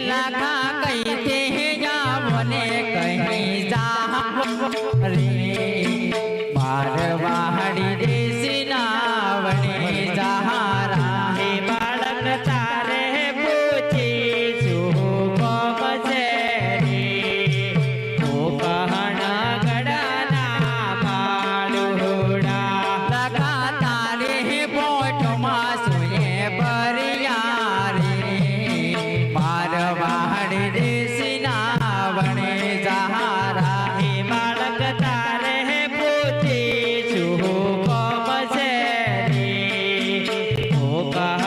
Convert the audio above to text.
લાખા કઈ તે જાવને કહી જા રે Opa. Opa.